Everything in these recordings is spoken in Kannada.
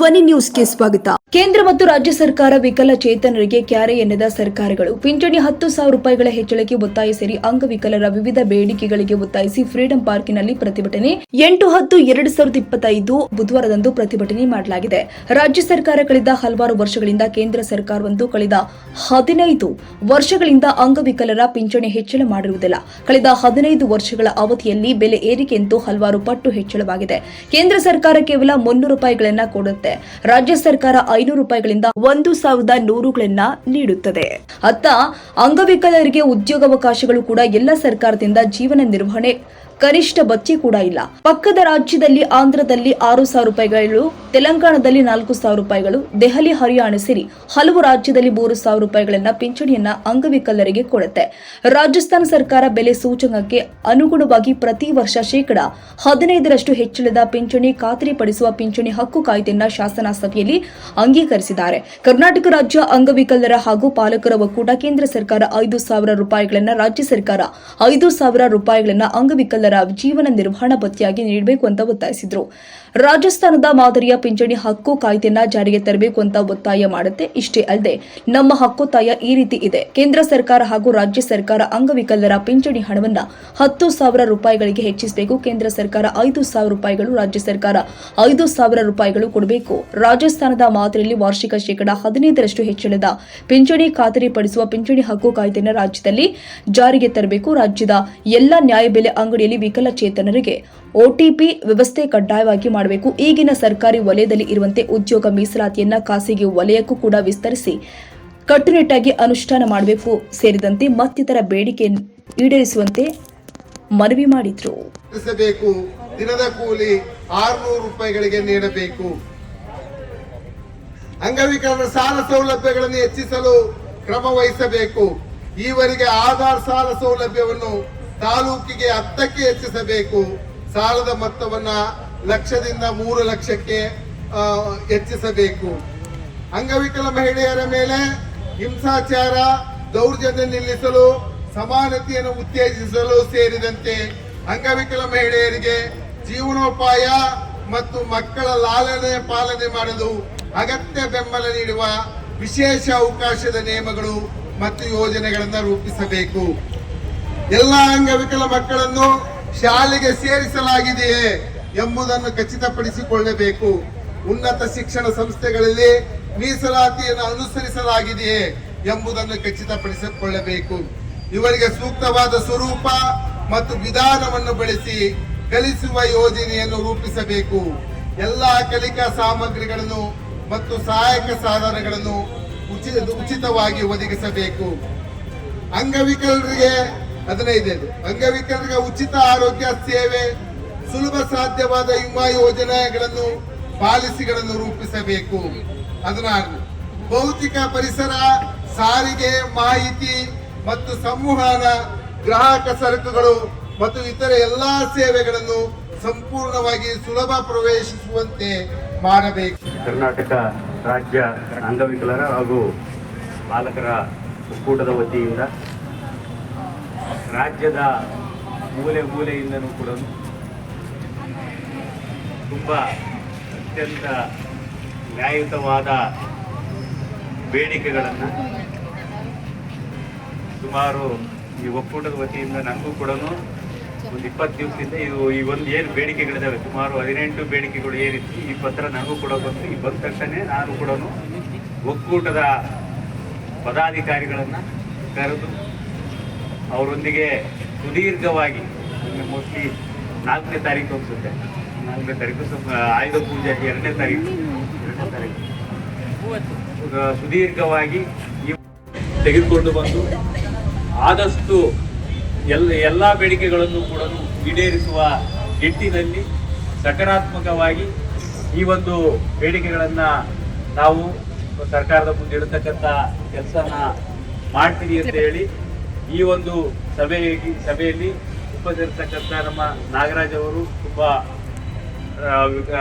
ಧ್ವನಿ ನ್ಯೂಸ್ಗೆ ಸ್ವಾಗತ. ಕೇಂದ್ರ ಮತ್ತು ರಾಜ್ಯ ಸರ್ಕಾರ ವಿಕಲಚೇತನರಿಗೆ ಕ್ಯಾರೆ ಎನ್ನದ ಸರ್ಕಾರಗಳು. ಪಿಂಚಣಿ ಹತ್ತು ಸಾವಿರ ರೂಪಾಯಿಗಳ ಹೆಚ್ಚಳಕ್ಕೆ ಒತ್ತಾಯ ಸೇರಿ ಅಂಗವಿಕಲರ ವಿವಿಧ ಬೇಡಿಕೆಗಳಿಗೆ ಒತ್ತಾಯಿಸಿ ಫ್ರೀಡಂ ಪಾರ್ಕಿನಲ್ಲಿ ಪ್ರತಿಭಟನೆ. ಎಂಟು ಹತ್ತು ಎರಡು ಸಾವಿರದ ಇಪ್ಪತ್ತೈದು ಬುಧವಾರದಂದು ಪ್ರತಿಭಟನೆ ಮಾಡಲಾಗಿದೆ. ರಾಜ್ಯ ಸರ್ಕಾರ ಕಳೆದ ಹಲವಾರು ವರ್ಷಗಳಿಂದ ಕೇಂದ್ರ ಸರ್ಕಾರವಂತೂ ಕಳೆದ ಹದಿನೈದು ವರ್ಷಗಳಿಂದ ಅಂಗವಿಕಲರ ಪಿಂಚಣಿ ಹೆಚ್ಚಳ ಮಾಡಿರುವುದಿಲ್ಲ. ಕಳೆದ ಹದಿನೈದು ವರ್ಷಗಳ ಅವಧಿಯಲ್ಲಿ ಬೆಲೆ ಏರಿಕೆಯಂತೂ ಹಲವಾರು ಪಟ್ಟು ಹೆಚ್ಚಳವಾಗಿದೆ. ಕೇಂದ್ರ ಸರ್ಕಾರ ಕೇವಲ ಮುನ್ನೂರು ರೂಪಾಯಿಗಳನ್ನ ಕೊಡುತ್ತೆ. ರಾಜ್ಯ ಸರ್ಕಾರ ಐನೂರು ರೂಪಾಯಿಗಳಿಂದ ಒಂದು ಸಾವಿರದ ನೂರುಗಳನ್ನ ನೀಡುತ್ತದೆ. ಅತ್ತ ಅಂಗವಿಕಲರಿಗೆ ಉದ್ಯೋಗಾವಕಾಶಗಳು ಕೂಡ ಎಲ್ಲ ಸರ್ಕಾರದಿಂದ ಜೀವನ ನಿರ್ವಹಣೆ ಕನಿಷ್ಠ ಭತ್ಯೆ ಕೂಡ ಇಲ್ಲ. ಪಕ್ಕದ ರಾಜ್ಯದಲ್ಲಿ ಆಂಧ್ರದಲ್ಲಿ ಆರು ಸಾವಿರ ರೂಪಾಯಿಗಳು, ತೆಲಂಗಾಣದಲ್ಲಿ ನಾಲ್ಕು ಸಾವಿರ ರೂಪಾಯಿಗಳು, ದೆಹಲಿ, ಹರಿಯಾಣ ಸೇರಿ ಹಲವು ರಾಜ್ಯದಲ್ಲಿ ಮೂರು ಸಾವಿರ ರೂಪಾಯಿಗಳನ್ನ ಪಿಂಚಣಿಯನ್ನ ಅಂಗವಿಕಲರಿಗೆ ಕೊಡುತ್ತೆ. ರಾಜಸ್ಥಾನ ಸರ್ಕಾರ ಬೆಲೆ ಸೂಚಕಕ್ಕೆ ಅನುಗುಣವಾಗಿ ಪ್ರತಿ ವರ್ಷ ಶೇಕಡ ಹದಿನೈದರಷ್ಟು ಹೆಚ್ಚಳದ ಪಿಂಚಣಿ, ಖಾತ್ರಿಪಡಿಸುವ ಪಿಂಚಣಿ ಹಕ್ಕು ಕಾಯ್ದೆಯನ್ನ ಶಾಸನ ಸಭೆಯಲ್ಲಿ ಅಂಗೀಕರಿಸಿದ್ದಾರೆ. ಕರ್ನಾಟಕ ರಾಜ್ಯ ಅಂಗವಿಕಲರ ಹಾಗೂ ಪಾಲಕರ ಒಕ್ಕೂಟ ಕೇಂದ್ರ ಸರ್ಕಾರ ಐದು ಸಾವಿರ ರೂಪಾಯಿಗಳನ್ನ ರಾಜ್ಯ ಸರ್ಕಾರ ಐದು ಸಾವಿರ ರೂಪಾಯಿಗಳನ್ನ ಅಂಗವಿಕಲರ ಜೀವನ ನಿರ್ವಹಣಾ ಭತ್ಯೆಯಾಗಿ ನೀಡಬೇಕು ಅಂತ ಒತ್ತಾಯಿಸಿದ್ರು. ರಾಜಸ್ಥಾನದ ಮಾದರಿಯ ಪಿಂಚಣಿ ಹಕ್ಕು ಕಾಯ್ದೆಯನ್ನ ಜಾರಿಗೆ ತರಬೇಕು ಅಂತ ಒತ್ತಾಯ ಮಾಡುತ್ತೆ. ಇಷ್ಟೇ ಅಲ್ಲದೆ, ನಮ್ಮ ಹಕ್ಕೊತ್ತಾಯ ಈ ರೀತಿ ಇದೆ. ಕೇಂದ್ರ ಸರ್ಕಾರ ಹಾಗೂ ರಾಜ್ಯ ಸರ್ಕಾರ ಅಂಗವಿಕಲರ ಪಿಂಚಣಿ ಹಣವನ್ನ ಹತ್ತು ಸಾವಿರ ರೂಪಾಯಿಗಳಿಗೆ ಹೆಚ್ಚಿಸಬೇಕು. ಕೇಂದ್ರ ಸರ್ಕಾರ ಐದು ಸಾವಿರ ರೂಪಾಯಿಗಳು, ರಾಜ್ಯ ಸರ್ಕಾರ ಐದು ಸಾವಿರ ರೂಪಾಯಿಗಳು ಕೊಡಬೇಕು. ರಾಜಸ್ಥಾನದ ಮಾದರಿಯಲ್ಲಿ ವಾರ್ಷಿಕ ಶೇಕಡಾ ಹದಿನೈದರಷ್ಟು ಹೆಚ್ಚಳದ ಪಿಂಚಣಿ ಖಾತರಿಪಡಿಸುವ ಪಿಂಚಣಿ ಹಕ್ಕು ಕಾಯ್ದೆಯನ್ನು ರಾಜ್ಯದಲ್ಲಿ ಜಾರಿಗೆ ತರಬೇಕು. ರಾಜ್ಯದ ಎಲ್ಲ ನ್ಯಾಯಬೆಲೆ ಅಂಗಡಿಯಲ್ಲಿ ವಿಕಲಚೇತನರಿಗೆ ಒಟಿಪಿ ವ್ಯವಸ್ಥೆ ಕಡ್ಡಾಯವಾಗಿ ಮಾಡಬೇಕು. ಈಗಿನ ಸರ್ಕಾರಿ ವಲಯದಲ್ಲಿ ಇರುವಂತೆ ಉದ್ಯೋಗ ಮೀಸಲಾತಿಯನ್ನ ಖಾಸಗಿ ವಲಯಕ್ಕೂ ಕೂಡ ವಿಸ್ತರಿಸಿ ಕಟ್ಟುನಿಟ್ಟಾಗಿ ಅನುಷ್ಠಾನ ಮಾಡಬೇಕು. ಸೇರಿದಂತೆ ಮತ್ತಿತರ ಬೇಡಿಕೆ ಈಡೇರಿಸುವಂತೆ ಮನವಿ ಮಾಡಿದ್ರು. ದಿನದ ಕೂಲಿ ಆರುನೂರು ರೂಪಾಯಿಗಳಿಗೆ ನೀಡಬೇಕು. ಅಂಗವಿಕಲರ ಸಾಲ ಸೌಲಭ್ಯಗಳನ್ನು ಹೆಚ್ಚಿಸಲು ಕ್ರಮ ವಹಿಸಬೇಕು. ಈವರೆಗೆ ಆಧಾರ್ ಸಾಲ ಸೌಲಭ್ಯವನ್ನು ತಾಲೂಕಿಗೆ ಹತ್ತಕ್ಕೆ ಹೆಚ್ಚಿಸಬೇಕು. ಸಾಲದ ಮೊತ್ತವನ್ನ ಲಕ್ಷದಿಂದ ಮೂರು ಲಕ್ಷಕ್ಕೆ ಹೆಚ್ಚಿಸಬೇಕು. ಅಂಗವಿಕಲ ಮಹಿಳೆಯರ ಮೇಲೆ ಹಿಂಸಾಚಾರ, ದೌರ್ಜನ್ಯ ನಿಲ್ಲಿಸಲು, ಸಮಾನತೆಯನ್ನು ಉತ್ತೇಜಿಸಲು ಸೇರಿದಂತೆ ಅಂಗವಿಕಲ ಮಹಿಳೆಯರಿಗೆ ಜೀವನೋಪಾಯ ಮತ್ತು ಮಕ್ಕಳ ಲಾಲನೆ ಪಾಲನೆ ಮಾಡಲು ಅಗತ್ಯ ಬೆಂಬಲ ನೀಡುವ ವಿಶೇಷ ಅವಕಾಶದ ನಿಯಮಗಳು ಮತ್ತು ಯೋಜನೆಗಳನ್ನು ರೂಪಿಸಬೇಕು. ಎಲ್ಲ ಅಂಗವಿಕಲ ಮಕ್ಕಳನ್ನು ಶಾಲೆಗೆ ಸೇರಿಸಲಾಗಿದೆಯೇ ಎಂಬುದನ್ನು ಖಚಿತಪಡಿಸಿಕೊಳ್ಳಬೇಕು. ಉನ್ನತ ಶಿಕ್ಷಣ ಸಂಸ್ಥೆಗಳಲ್ಲಿ ಮೀಸಲಾತಿಯನ್ನು ಅನುಸರಿಸಲಾಗಿದೆಯೇ ಎಂಬುದನ್ನು ಖಚಿತಪಡಿಸಿಕೊಳ್ಳಬೇಕು. ಇವರಿಗೆ ಸೂಕ್ತವಾದ ಸ್ವರೂಪ ಮತ್ತು ವಿಧಾನವನ್ನು ಬಳಸಿ ಕಲಿಸುವ ಯೋಜನೆಯನ್ನು ರೂಪಿಸಬೇಕು. ಎಲ್ಲ ಕಲಿಕಾ ಸಾಮಗ್ರಿಗಳನ್ನು ಮತ್ತು ಸಹಾಯಕ ಸಾಧನಗಳನ್ನು ಉಚಿತ, ಉಚಿತವಾಗಿ ಒದಗಿಸಬೇಕು. ಅಂಗವಿಕಲರಿಗೆ ಹದಿನೈದು ಅಂಗವಿಕಲರಿಗೆ ಉಚಿತ ಆರೋಗ್ಯ, ಸೇವೆ, ಸುಲಭ ಸಾಧ್ಯವಾದ ವಿಮಾ ಯೋಜನೆಗಳನ್ನು, ಪಾಲಿಸಿಗಳನ್ನು ರೂಪಿಸಬೇಕು. ಹದಿನಾರು. ಭೌತಿಕ ಪರಿಸರ, ಸಾರಿಗೆ, ಮಾಹಿತಿ ಮತ್ತು ಸಂವಹನ, ಗ್ರಾಹಕ ಸರಕುಗಳು ಮತ್ತು ಇತರ ಎಲ್ಲಾ ಸೇವೆಗಳನ್ನು ಸಂಪೂರ್ಣವಾಗಿ ಸುಲಭ ಪ್ರವೇಶಿಸುವಂತೆ ಮಾಡಬೇಕು. ಕರ್ನಾಟಕ ರಾಜ್ಯ ಅಂಗವಿಕಲರ ಹಾಗೂ ಬಾಲಕರ ಒಕ್ಕೂಟದ ವತಿಯಿಂದ ರಾಜ್ಯದ ಮೂಲೆ ಮೂಲೆಯಿಂದನೂ ಕೂಡ ತುಂಬ ಅತ್ಯಂತ ನ್ಯಾಯಯುತವಾದ ಬೇಡಿಕೆಗಳನ್ನು ಸುಮಾರು ಈ ಒಕ್ಕೂಟದ ವತಿಯಿಂದ ನನಗೂ ಕೂಡ ಒಂದು ಇಪ್ಪತ್ತು ದಿವಸದಿಂದ ಇವು ಈ ಒಂದು ಏನು ಬೇಡಿಕೆಗಳಿದ್ದಾವೆ ಸುಮಾರು ಹದಿನೆಂಟು ಬೇಡಿಕೆಗಳು ಏನಿತ್ತು ಈ ಪತ್ರ ನನಗೂ ಕೂಡ ಬಂತು. ಈ ಬಂದ ತಕ್ಷಣ ನಾನು ಕೂಡ ಒಕ್ಕೂಟದ ಪದಾಧಿಕಾರಿಗಳನ್ನು ಕರೆದು ಅವರೊಂದಿಗೆ ಸುದೀರ್ಘವಾಗಿ ಮೋಸ್ಟ್ಲಿ ನಾಲ್ಕನೇ ತಾರೀಕು ಅನಿಸುತ್ತೆ ನಾಲ್ಕನೇ ತಾರೀಕು, ಸ್ವಲ್ಪ ಆಯುಧ ಪೂಜೆ ಎರಡನೇ ತಾರೀಕು. ಎರಡನೇ ತಾರೀಕು. ಸುದೀರ್ಘವಾಗಿ ತೆಗೆದುಕೊಂಡು ಬಂದು ಆದಷ್ಟು ಎಲ್ಲ ಎಲ್ಲ ಬೇಡಿಕೆಗಳನ್ನು ಕೂಡ ಈಡೇರಿಸುವ ನಿಟ್ಟಿನಲ್ಲಿ ಸಕಾರಾತ್ಮಕವಾಗಿ ಈ ಒಂದು ಬೇಡಿಕೆಗಳನ್ನು ನಾವು ಸರ್ಕಾರದ ಮುಂದೆ ಇಡತಕ್ಕಂಥ ಕೆಲಸನ ಮಾಡ್ತೀವಿ ಅಂತ ಹೇಳಿ ಈ ಒಂದು ಸಭೆಯಲ್ಲಿ ಸಭೆಯಲ್ಲಿ ಉಪಸ್ಥಿರತಕ್ಕಂಥ ನಮ್ಮ ನಾಗರಾಜ್ ಅವರು ತುಂಬ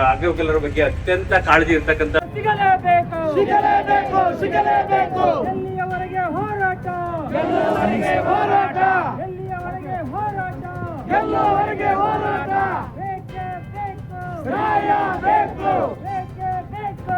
ಅಂಗವಿಕಲರ ಬಗ್ಗೆ ಅತ್ಯಂತ ಕಾಳಜಿ ಇರ್ತಕ್ಕಂಥ ಸಿಗಲೇಬೇಕು. ಸಿಗಲೇಬೇಕು ಸಿಗಲೇಬೇಕು. ಎಲ್ಲಿಯವರೆಗೆ ಹೋರಾಟ? ಎಲ್ಲವರಿಗೆ ಹೋರಾಟ? ಎಲ್ಲಿಯವರೆಗೆ ಹೋರಾಟ? ಎಲ್ಲವರಿಗೆ ಹೋರಾಟ? ಬೇಕೇ ಬೇಕು. ನ್ಯಾಯ ಬೇಕು. ಬೇಕೇ ಬೇಕು.